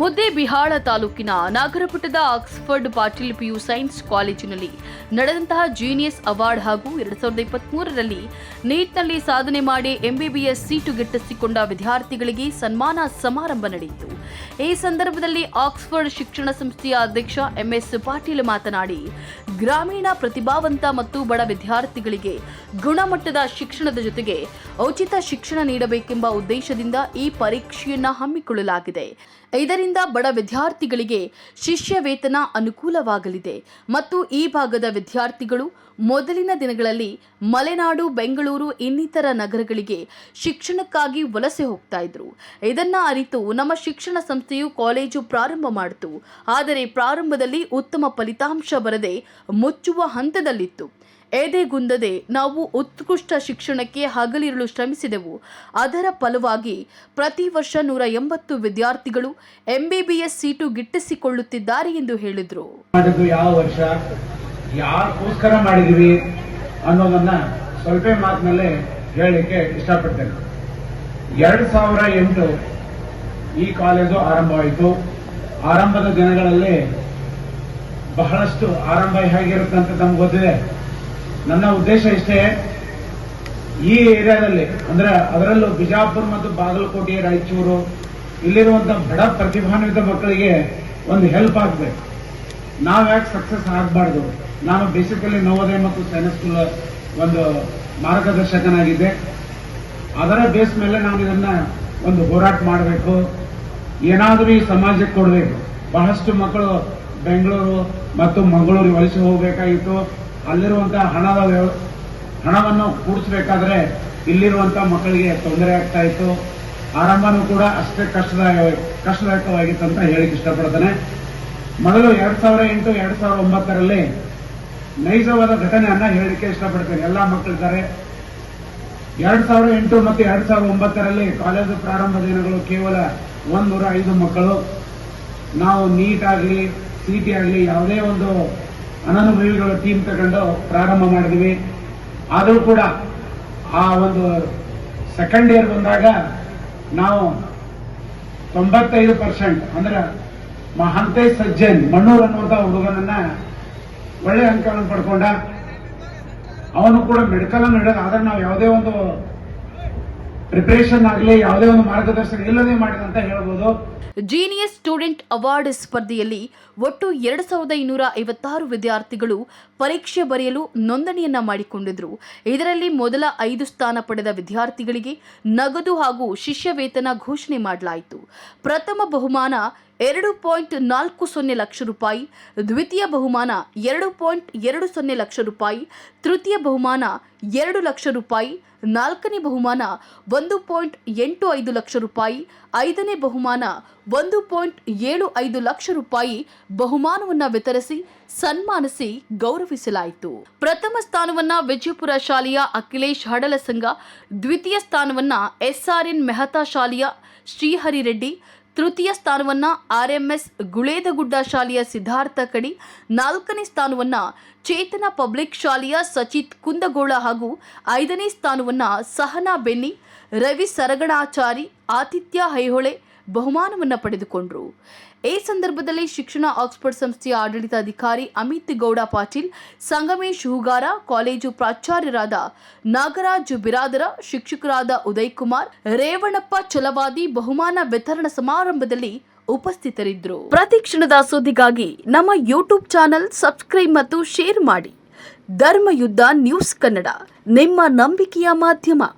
ಮುದ್ದೇಬಿಹಾಳ ತಾಲೂಕಿನ ನಾಗರಪುಟ್ಟದ Oxford Patil PU science ಕಾಲೇಜಿನಲ್ಲಿ ನಡೆದಂತಹ ಜೀನಿಯಸ್ ಅವಾರ್ಡ್ ಹಾಗೂ ಎರಡ್ ಸಾವಿರದ ಇಪ್ಪತ್ಮೂರರಲ್ಲಿ ನೀಟ್ನಲ್ಲಿ ಸಾಧನೆ ಮಾಡಿ ಎಂಬಿಬಿಎಸ್ ಸೀಟು ಗಿಟ್ಟಿಸಿಕೊಂಡ ವಿದ್ಯಾರ್ಥಿಗಳಿಗೆ ಸನ್ಮಾನ ಸಮಾರಂಭ ನಡೆಯಿತು. ಈ ಸಂದರ್ಭದಲ್ಲಿ ಆಕ್ಸ್ಫರ್ಡ್ ಶಿಕ್ಷಣ ಸಂಸ್ಥೆಯ ಅಧ್ಯಕ್ಷ ಎಂಎಸ್ ಪಾಟೀಲ್ ಮಾತನಾಡಿ, ಗ್ರಾಮೀಣ ಪ್ರತಿಭಾವಂತ ಮತ್ತು ಬಡ ವಿದ್ಯಾರ್ಥಿಗಳಿಗೆ ಗುಣಮಟ್ಟದ ಶಿಕ್ಷಣದ ಜೊತೆಗೆ ಉಚಿತ ಶಿಕ್ಷಣ ನೀಡಬೇಕೆಂಬ ಉದ್ದೇಶದಿಂದ ಈ ಪರೀಕ್ಷೆಯನ್ನು ಹಮ್ಮಿಕೊಳ್ಳಲಾಗಿದೆ. ಇದರಿಂದ ಬಡ ವಿದ್ಯಾರ್ಥಿಗಳಿಗೆ ಶಿಷ್ಯ ವೇತನ ಅನುಕೂಲವಾಗಲಿದೆ ಮತ್ತು ಈ ಭಾಗದ ವಿದ್ಯಾರ್ಥಿಗಳು ಮೊದಲಿನ ದಿನಗಳಲ್ಲಿ ಮಲೆನಾಡು, ಬೆಂಗಳೂರು ಇನ್ನಿತರ ನಗರಗಳಿಗೆ ಶಿಕ್ಷಣಕ್ಕಾಗಿ ವಲಸೆ ಹೋಗ್ತಾ ಇದ್ರು. ಇದನ್ನ ಅರಿತು ನಮ್ಮ ಶಿಕ್ಷಣ ಸಂಸ್ಥೆಯು ಕಾಲೇಜು ಪ್ರಾರಂಭ ಮಾಡಿತು. ಆದರೆ ಪ್ರಾರಂಭದಲ್ಲಿ ಉತ್ತಮ ಫಲಿತಾಂಶ ಬರದೆ ಮುಚ್ಚುವ ಹಂತದಲ್ಲಿತ್ತು. ಎದೆಗುಂದದೆ ನಾವು ಉತ್ಕೃಷ್ಟ ಶಿಕ್ಷಣಕ್ಕೆ ಹಗಲಿರಲು ಶ್ರಮಿಸಿದೆವು. ಅದರ ಫಲವಾಗಿ ಪ್ರತಿ ವರ್ಷ ನೂರ ಎಂಬತ್ತು ವಿದ್ಯಾರ್ಥಿಗಳು ಎಂಬಿಬಿಎಸ್ ಸೀಟು ಗಿಟ್ಟಿಸಿಕೊಳ್ಳುತ್ತಿದ್ದಾರೆ ಎಂದು ಹೇಳಿದರು. ಯಾವ ವರ್ಷ? ಯಾಕೋಸ್ಕರ ಮಾಡಿದೀವಿ ಅನ್ನೋದನ್ನ ಸ್ವಲ್ಪ ಮಾತಿನಲ್ಲೇ ಹೇಳಲಿಕ್ಕೆ ಇಷ್ಟಪಡ್ತೇನೆ. ಎರಡು ಸಾವಿರ ಎಂಟು ಈ ಕಾಲೇಜು ಆರಂಭವಾಯಿತು. ಆರಂಭದ ದಿನಗಳಲ್ಲಿ ಬಹಳಷ್ಟು ಆರಂಭ ಹೇಗಿರುತ್ತೆ ಅಂತ ನಮ್ಗೆ ಗೊತ್ತಿದೆ. ನನ್ನ ಉದ್ದೇಶ ಇಷ್ಟೇ, ಈ ಏರಿಯಾದಲ್ಲಿ, ಅಂದ್ರೆ ಅದರಲ್ಲೂ ಬಿಜಾಪುರ ಮತ್ತು ಬಾಗಲಕೋಟೆ, ರಾಯಚೂರು ಇಲ್ಲಿರುವಂತಹ ಬಡ ಪ್ರತಿಭಾನ್ವಿತ ಮಕ್ಕಳಿಗೆ ಒಂದು ಹೆಲ್ಪ್ ಆಗ್ಬೇಕು. ನಾವ್ ಯಾಕೆ ಸಕ್ಸಸ್ ಆಗಬಾರ್ದು? ನಾನು ಬೇಸಿಕಲಿ ನವೋದಯ ಮತ್ತು ಸೈನ್ಸ್ ಸ್ಕೂಲ್ ಒಂದು ಮಾರ್ಗದರ್ಶಕನಾಗಿದ್ದೆ. ಅದರ ಬೇಸ್ ಮೇಲೆ ನಾನು ಇದನ್ನ ಒಂದು ಹೋರಾಟ ಮಾಡಬೇಕು. ಏನಾದರೂ ಈ ಸಮಾಜಕ್ಕೆ ಕೊಡಬೇಕು. ಬಹಳಷ್ಟು ಮಕ್ಕಳು ಬೆಂಗಳೂರು ಮತ್ತು ಮಂಗಳೂರು ವಲಸೆ ಹೋಗಬೇಕಾಗಿತ್ತು. ಅಲ್ಲಿರುವಂತಹ ಹಣದ ಹಣವನ್ನು ಕೂಡಿಸಬೇಕಾದ್ರೆ ಇಲ್ಲಿರುವಂತಹ ಮಕ್ಕಳಿಗೆ ತೊಂದರೆ ಆಗ್ತಾ ಇತ್ತು. ಆರಂಭನೂ ಕೂಡ ಅಷ್ಟೇ ಕಷ್ಟದಾಯ, ಕಷ್ಟದಾಯಕವಾಗಿತ್ತು ಅಂತ ಹೇಳಿಕ್ ಇಷ್ಟಪಡ್ತೇನೆ. ಮೊದಲು ಎರಡ್ ಸಾವಿರ ಎಂಟು, ಎರಡ್ ಸಾವಿರದ ಒಂಬತ್ತರಲ್ಲಿ ನೈಜವಾದ ಘಟನೆಯನ್ನ ಹೇಳಲಿಕ್ಕೆ ಇಷ್ಟಪಡ್ತೇನೆ. ಎಲ್ಲ ಮಕ್ಕಳಿದ್ದಾರೆ ಎರಡ್ ಸಾವಿರದ ಎಂಟು ಮತ್ತು ಎರಡ್ ಸಾವಿರದ ಒಂಬತ್ತರಲ್ಲಿ ಕಾಲೇಜು ಪ್ರಾರಂಭ ದಿನಗಳು ಕೇವಲ ಒಂದೂರ ಐದು ಮಕ್ಕಳು. ನಾವು ನೀಟ್ ಆಗಲಿ, ಸಿಟಿ ಆಗಲಿ ಯಾವುದೇ ಒಂದು ಅನನುಭವಿಗಳ ಟೀಮ್ ತಗೊಂಡು ಪ್ರಾರಂಭ ಮಾಡಿದ್ವಿ. ಆದರೂ ಕೂಡ ಆ ಒಂದು ಸೆಕೆಂಡ್ ಇಯರ್ ಬಂದಾಗ ನಾವು ತೊಂಬತ್ತೈದು ಪರ್ಸೆಂಟ್ ಅಂದ್ರೆ ಮಹಂತೆ ಸಜ್ಜನ್, ಮಣ್ಣೂರ್ ಅನ್ನುವಂತ ಹುಡುಗನನ್ನ ಒಳ್ಳೆ ಅಂಕಗಳನ್ನು ಪಡ್ಕೊಂಡ. ಅವನು ಕೂಡ ಮೆಡಿಕಲ್ ಅನ್ನು ಹಿಡಿದ, ಆದ್ರೆ ನಾವು ಯಾವುದೇ ಒಂದು ಪ್ರಿಪರೇಷನ್ ಆಗಲಿ, ಯಾವುದೇ ಒಂದು ಮಾರ್ಗದರ್ಶನ ಇಲ್ಲದೆ ಮಾಡಿದಂತ ಹೇಳ್ಬೋದು. ಜೀನಿಯಸ್ ಸ್ಟೂಡೆಂಟ್ ಅವಾರ್ಡ್ ಸ್ಪರ್ಧೆಯಲ್ಲಿ ಒಟ್ಟು ಎರಡು ಸಾವಿರದ ಇನ್ನೂರ ಐವತ್ತಾರು ವಿದ್ಯಾರ್ಥಿಗಳು ಪರೀಕ್ಷೆ ಬರೆಯಲು ನೋಂದಣಿಯನ್ನ ಮಾಡಿಕೊಂಡಿದ್ರು. ಇದರಲ್ಲಿ ಮೊದಲ ಐದು ಸ್ಥಾನ ಪಡೆದ ವಿದ್ಯಾರ್ಥಿಗಳಿಗೆ ನಗದು ಹಾಗೂ ಶಿಷ್ಯ ವೇತನ ಘೋಷಣೆ ಮಾಡಲಾಯಿತು. ಪ್ರಥಮ ಬಹುಮಾನ ಎರಡು ಪಾಯಿಂಟ್ ನಾಲ್ಕು ಸೊನ್ನೆ ಲಕ್ಷ ರೂಪಾಯಿ, ದ್ವಿತೀಯ ಬಹುಮಾನ ಎರಡು ಪಾಯಿಂಟ್ ಎರಡು ಸೊನ್ನೆ ಲಕ್ಷ ರೂಪಾಯಿ, ತೃತೀಯ ಬಹುಮಾನ ಎರಡು ಲಕ್ಷ ರೂಪಾಯಿ, ನಾಲ್ಕನೇ ಬಹುಮಾನ ಒಂದು ಪಾಯಿಂಟ್ ಎಂಟು ಐದು ಲಕ್ಷ ರೂಪಾಯಿ, ಐದನೇ ಬಹುಮಾನ ಒಂದು ಪಾಯಿಂಟ್ ಏಳು ಐದು ಲಕ್ಷ ರೂಪಾಯಿ ಬಹುಮಾನವನ್ನು ವಿತರಿಸಿ ಸನ್ಮಾನಿಸಿ ಗೌರವಿಸಲಾಯಿತು. ಪ್ರಥಮ ಸ್ಥಾನವನ್ನ ವಿಜಯಪುರ ಶಾಲೆಯ ಅಖಿಲೇಶ್ ಹಡಲ ಸಂಘ, ದ್ವಿತೀಯ ಸ್ಥಾನವನ್ನ ಎಸ್ಆರ್ಎನ್ ಮೆಹತಾ ಶಾಲೆಯ ಶ್ರೀಹರಿ ರೆಡ್ಡಿ ತೃತೀಯ ಸ್ಥಾನವನ್ನ ಆರ್ಎಂಎಸ್ ಗುಳೇದಗುಡ್ಡ ಶಾಲೆಯ ಸಿದ್ಧಾರ್ಥ ಕಡಿ, ನಾಲ್ಕನೇ ಸ್ಥಾನವನ್ನ ಚೇತನ ಪಬ್ಲಿಕ್ ಶಾಲೆಯ ಸಚಿತ್ ಕುಂದಗೋಳ ಹಾಗೂ ಐದನೇ ಸ್ಥಾನವನ್ನ ಸಹನಾ ಬೆನ್ನಿ, ರವಿ ಸರಗಣಾಚಾರಿ, ಆತಿಥ್ಯ ಹೈಹೊಳೆ ಬಹುಮಾನವನ್ನ ಪಡೆದುಕೊಂಡರು. ಈ ಸಂದರ್ಭದಲ್ಲಿ ಶಿಕ್ಷಣ ಆಕ್ಸ್ಫರ್ಡ್ ಸಂಸ್ಥೆಯ ಆಡಳಿತಾಧಿಕಾರಿ ಅಮಿತ್ ಗೌಡ ಪಾಟೀಲ್, ಸಂಗಮೇಶ್ ಹೂಗಾರ, ಕಾಲೇಜು ಪ್ರಾಚಾರ್ಯರಾದ ನಾಗರಾಜ್ ಬಿರಾದರ, ಶಿಕ್ಷಕರಾದ ಉದಯ್ ಕುಮಾರ್, ರೇವಣಪ್ಪ ಚಲವಾದಿ ಬಹುಮಾನ ವಿತರಣಾ ಸಮಾರಂಭದಲ್ಲಿ ಉಪಸ್ಥಿತರಿದ್ದರು. ಪ್ರತಿ ಕ್ಷಣದ ಸುದ್ದಿಗಾಗಿ ನಮ್ಮ ಯೂಟ್ಯೂಬ್ ಚಾನೆಲ್ ಸಬ್ಸ್ಕ್ರೈಬ್ ಮತ್ತು ಶೇರ್ ಮಾಡಿ. ಧರ್ಮಯುದ್ಧ ನ್ಯೂಸ್ ಕನ್ನಡ, ನಿಮ್ಮ ನಂಬಿಕೆಯ ಮಾಧ್ಯಮ.